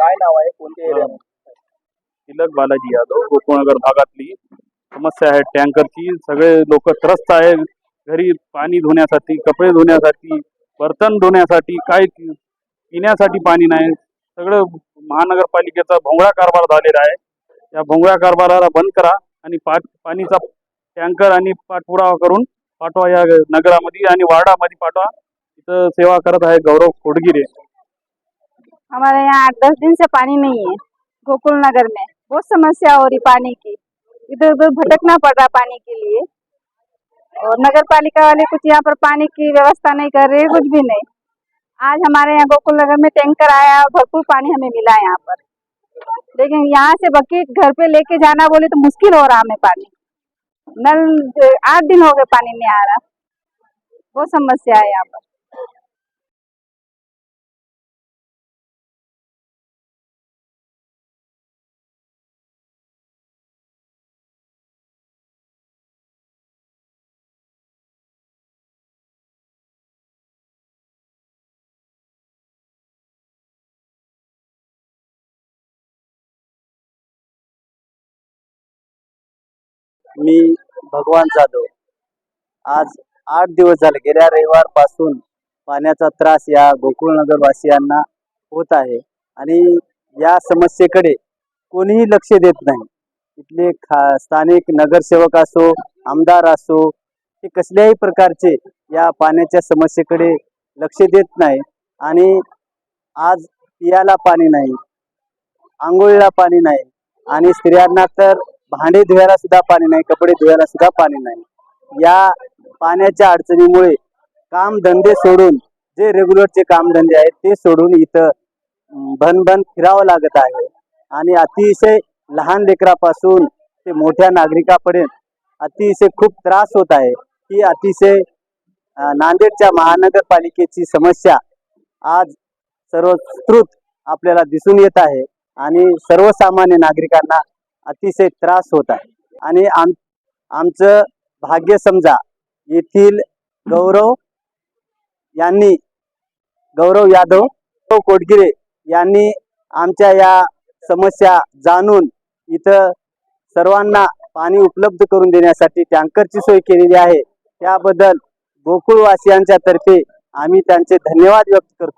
काय नाव आहे? कोणत्या एरिया तिलक बालाजी यादव गोकुळनगर भागातली. समस्या आहे टँकरची. सगळे लोक त्रस्त आहे घरी पाणी धुण्यासाठी कपडे धुण्यासाठी बर्तन धुण्यासाठी काय पिण्यासाठी पाणी नाही. सगळं महानगरपालिकेचा भोंगळा कारभार झालेला आहे. या भोंगळा कारभाराला बंद करा आणि पाट पाणीचा टँकर आणि पाठपुरावा करून पाठवा या नगरामध्ये आणि वार्डामध्ये पाठवा. इथं सेवा करत आहे गौरव खोडगिरे. हमारे यहाँ आठ दस दिन से पानी नहीं है गोकुल नगर में। बहुत समस्या हो रही पानी की। इधर उधर भटकना पड़ रहा पानी के लिए। और नगर पालिका वाले कुछ यहाँ पर पानी की व्यवस्था नहीं कर रहे, कुछ भी नहीं। आज हमारे यहाँ गोकुल नगर में टैंकर आया और भरपूर पानी हमें मिला यहाँ पर। लेकिन यहाँ से बकेट घर पे लेके जाना बोले तो मुश्किल हो रहा हमें पानी। नल, आठ दिन हो गए पानी नहीं आ रहा। बहुत समस्या है यहाँ पर। मी भगवान जाधव. आज आठ दिवस झाले गेल्या रविवारपासून पाण्याचा त्रास या गोकुळनगर वासियांना होत आहे आणि या समस्येकडे कोणीही लक्ष देत नाही. इथले खा स्थानिक नगरसेवक असो आमदार असो हे कसल्याही प्रकारचे या पाण्याच्या समस्येकडे लक्ष देत नाही आणि आज पियाला पाणी नाही आंघोळीला पाणी नाही आणि स्त्रियांना तर भांडे धुवायला सुद्धा पाणी नाही कपडे धुवायला सुद्धा पाणी नाही. या पाण्याच्या अडचणीमुळे काम धंदे सोडून जे रेग्युलरचे कामधंदे आहेत ते सोडून इथं भनभन फिरावं लागत आहे. आणि अतिशय लहान लेकरापासून ते मोठ्या नागरिकापर्यंत अतिशय खूप त्रास होत आहे. ही अतिशय नांदेडच्या महानगरपालिकेची समस्या आज सर्वस्कृत आपल्याला दिसून येत आहे. आणि सर्वसामान्य नागरिकांना अतिशय त्रास होत आहे. आणि आम आमचं भाग्य समजा येथील गौरव यांनी गौरव यादव कोटगिरे यांनी आमच्या या समस्या जाणून इथं सर्वांना पाणी उपलब्ध करून देण्यासाठी टँकरची सोय केलेली आहे. त्याबद्दल गोकुळवासियांच्या तर्फे आम्ही त्यांचे धन्यवाद व्यक्त करतो.